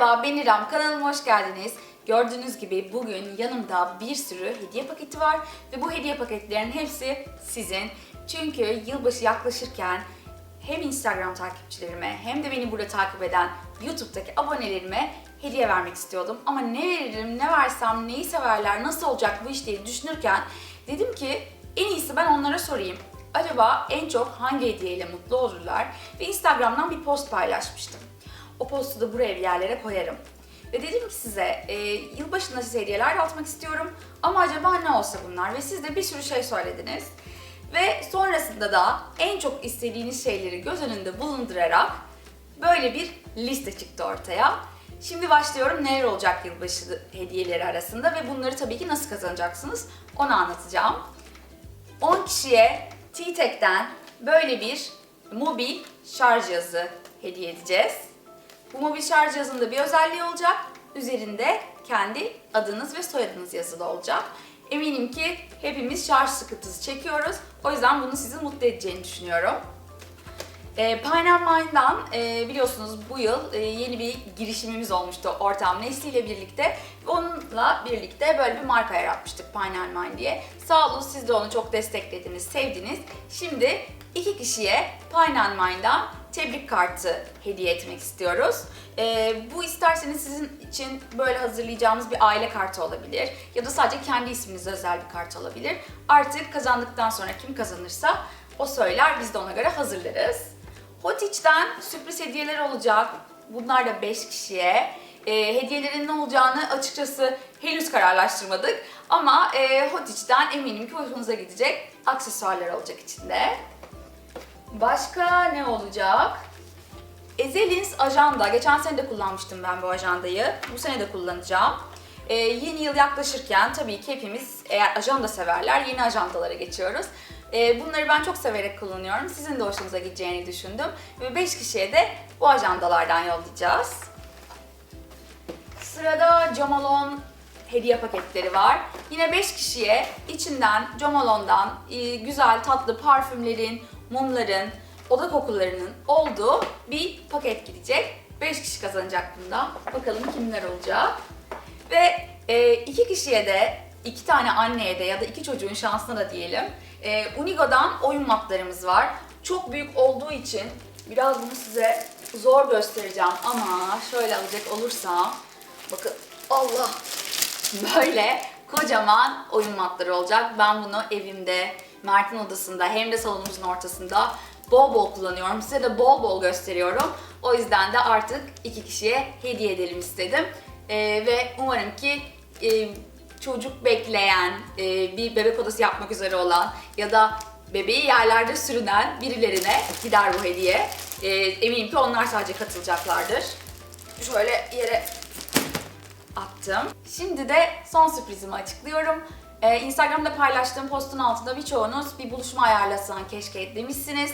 Merhaba ben İrem, kanalıma hoş geldiniz. Gördüğünüz gibi bugün yanımda bir sürü hediye paketi var ve bu hediye paketlerin hepsi sizin. Çünkü yılbaşı yaklaşırken hem Instagram takipçilerime hem de beni burada takip eden YouTube'daki abonelerime hediye vermek istiyordum. Ama ne veririm, ne versem, neyi severler, nasıl olacak bu iş diye düşünürken dedim ki en iyisi ben onlara sorayım. Acaba en çok hangi hediyeyle mutlu olurlar? Ve Instagram'dan bir post paylaşmıştım. O postu da buraya bir yerlere koyarım. Ve dedim ki size, e, yılbaşında size hediyeler dağıtmak istiyorum ama acaba ne olsa bunlar? Ve siz de bir sürü şey söylediniz. Ve sonrasında da en çok istediğiniz şeyleri göz önünde bulundurarak böyle bir liste çıktı ortaya. Şimdi başlıyorum neler olacak yılbaşı hediyeleri arasında ve bunları tabii ki nasıl kazanacaksınız onu anlatacağım. 10 kişiye T-Tek'ten böyle bir mobil şarj cihazı hediye edeceğiz. Bu mobil şarj cihazında bir özelliği olacak. Üzerinde kendi adınız ve soyadınız yazılı olacak. Eminim ki hepimiz şarj sıkıntısı çekiyoruz. O yüzden bunu sizi mutlu edeceğini düşünüyorum. E, Pine and Mine'dan e, biliyorsunuz bu yıl e, yeni bir girişimimiz olmuştu ortam Nesli ile birlikte. Onunla birlikte böyle bir marka yaratmıştık Pine Mine diye. Sağ olun siz de onu çok desteklediniz, sevdiniz. Şimdi iki kişiye Pine Mine'dan tebrik kartı hediye etmek istiyoruz. E, bu isterseniz sizin için böyle hazırlayacağımız bir aile kartı olabilir. Ya da sadece kendi isminize özel bir kart olabilir. Artık kazandıktan sonra kim kazanırsa o söyler, biz de ona göre hazırlarız. Hotiç'ten sürpriz hediyeler olacak. Bunlar da 5 kişiye. E, hediyelerin ne olacağını açıkçası henüz kararlaştırmadık. Ama e, Hotiç'ten eminim ki hoşunuza gidecek aksesuarlar olacak içinde. Başka ne olacak? Ezelins ajanda. Geçen sene de kullanmıştım ben bu ajandayı. Bu sene de kullanacağım. Ee, yeni yıl yaklaşırken tabii ki hepimiz eğer ajanda severler yeni ajandalara geçiyoruz. Ee, bunları ben çok severek kullanıyorum. Sizin de hoşunuza gideceğini düşündüm. Ve 5 kişiye de bu ajandalardan yollayacağız. Sırada Jamalon hediye paketleri var. Yine 5 kişiye içinden Jamalon'dan e, güzel tatlı parfümlerin, mumların, oda kokularının olduğu bir paket gidecek. 5 kişi kazanacak bunda. Bakalım kimler olacak. Ve e, iki kişiye de, iki tane anneye de ya da iki çocuğun şansına da diyelim. E, Unigo'dan oyun matlarımız var. Çok büyük olduğu için biraz bunu size zor göstereceğim ama şöyle alacak olursam bakın Allah böyle kocaman oyun matları olacak. Ben bunu evimde, Mert'in odasında hem de salonumuzun ortasında bol bol kullanıyorum. Size de bol bol gösteriyorum. O yüzden de artık iki kişiye hediye edelim istedim. Ee, ve umarım ki e, çocuk bekleyen, e, bir bebek odası yapmak üzere olan ya da bebeği yerlerde sürünen birilerine gider bu hediye. Ee, eminim ki onlar sadece katılacaklardır. Şöyle yere attım. Şimdi de son sürprizimi açıklıyorum. Ee, Instagram'da paylaştığım postun altında birçoğunuz bir buluşma ayarlasan keşke demişsiniz.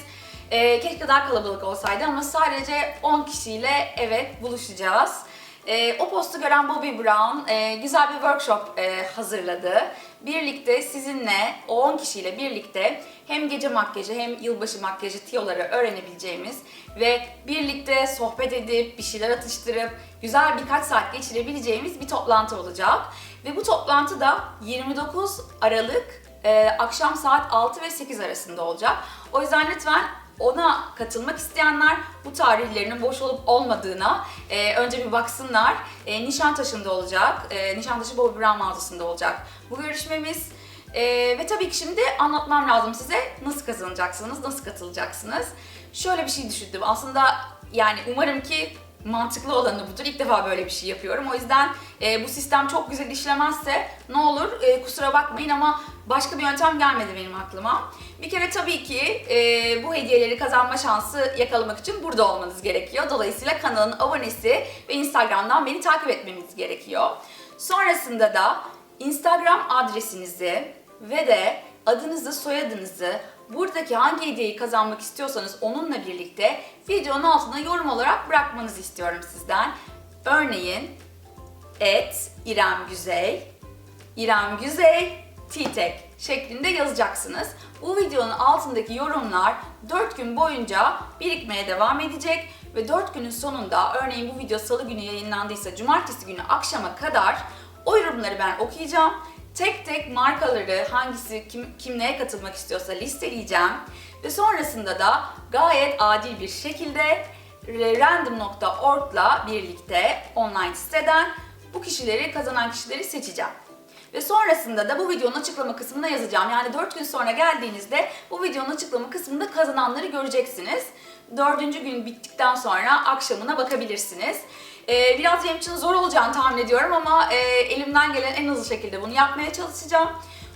Ee, keşke daha kalabalık olsaydı ama sadece 10 kişiyle evet buluşacağız. Ee, o postu gören Bobby Brown e, güzel bir workshop e, hazırladı. Birlikte sizinle, o 10 kişiyle birlikte hem gece makyajı hem yılbaşı makyajı tiyoları öğrenebileceğimiz ve birlikte sohbet edip, bir şeyler atıştırıp güzel birkaç saat geçirebileceğimiz bir toplantı olacak. Ve bu toplantı da 29 Aralık e, akşam saat 6 ve 8 arasında olacak. O yüzden lütfen ona katılmak isteyenler bu tarihlerinin boş olup olmadığına e, önce bir baksınlar. E, Nişantaşı'nda olacak. E, Nişantaşı Bobby Brown mağazasında olacak bu görüşmemiz. E, ve tabii ki şimdi anlatmam lazım size nasıl kazanacaksınız, nasıl katılacaksınız. Şöyle bir şey düşündüm. Aslında yani umarım ki mantıklı olanı budur. İlk defa böyle bir şey yapıyorum. O yüzden e, bu sistem çok güzel işlemezse ne olur e, kusura bakmayın ama başka bir yöntem gelmedi benim aklıma. Bir kere tabii ki e, bu hediyeleri kazanma şansı yakalamak için burada olmanız gerekiyor. Dolayısıyla kanalın abonesi ve Instagram'dan beni takip etmeniz gerekiyor. Sonrasında da Instagram adresinizi ve de adınızı, soyadınızı, buradaki hangi hediyeyi kazanmak istiyorsanız onunla birlikte videonun altına yorum olarak bırakmanızı istiyorum sizden. Örneğin et İrem Güzey, İrem Güzey, T-Tek şeklinde yazacaksınız. Bu videonun altındaki yorumlar 4 gün boyunca birikmeye devam edecek ve 4 günün sonunda örneğin bu video salı günü yayınlandıysa cumartesi günü akşama kadar o yorumları ben okuyacağım. Tek tek markaları hangisi kim, kim neye katılmak istiyorsa listeleyeceğim ve sonrasında da gayet adil bir şekilde random.org'la birlikte online siteden bu kişileri kazanan kişileri seçeceğim. Ve sonrasında da bu videonun açıklama kısmına yazacağım. Yani 4 gün sonra geldiğinizde bu videonun açıklama kısmında kazananları göreceksiniz. Dördüncü gün bittikten sonra akşamına bakabilirsiniz. Ee, biraz benim için zor olacağını tahmin ediyorum ama e, elimden gelen en hızlı şekilde bunu yapmaya çalışacağım.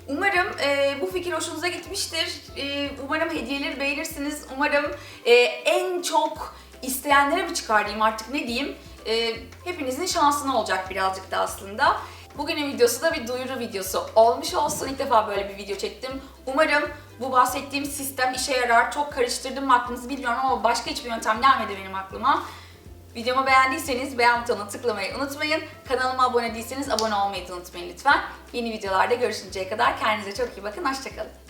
Umarım e, bu fikir hoşunuza gitmiştir. E, umarım hediyeleri beğenirsiniz. Umarım e, en çok isteyenlere mi çıkarayım artık ne diyeyim. E, hepinizin şansına olacak birazcık da aslında. Bugünün videosu da bir duyuru videosu olmuş olsun. İlk defa böyle bir video çektim. Umarım bu bahsettiğim sistem işe yarar. Çok karıştırdım aklınızı bilmiyorum ama başka hiçbir yöntem gelmedi benim aklıma. Videomu beğendiyseniz beğen butonuna tıklamayı unutmayın. Kanalıma abone değilseniz abone olmayı da unutmayın lütfen. Yeni videolarda görüşünceye kadar kendinize çok iyi bakın. Hoşçakalın.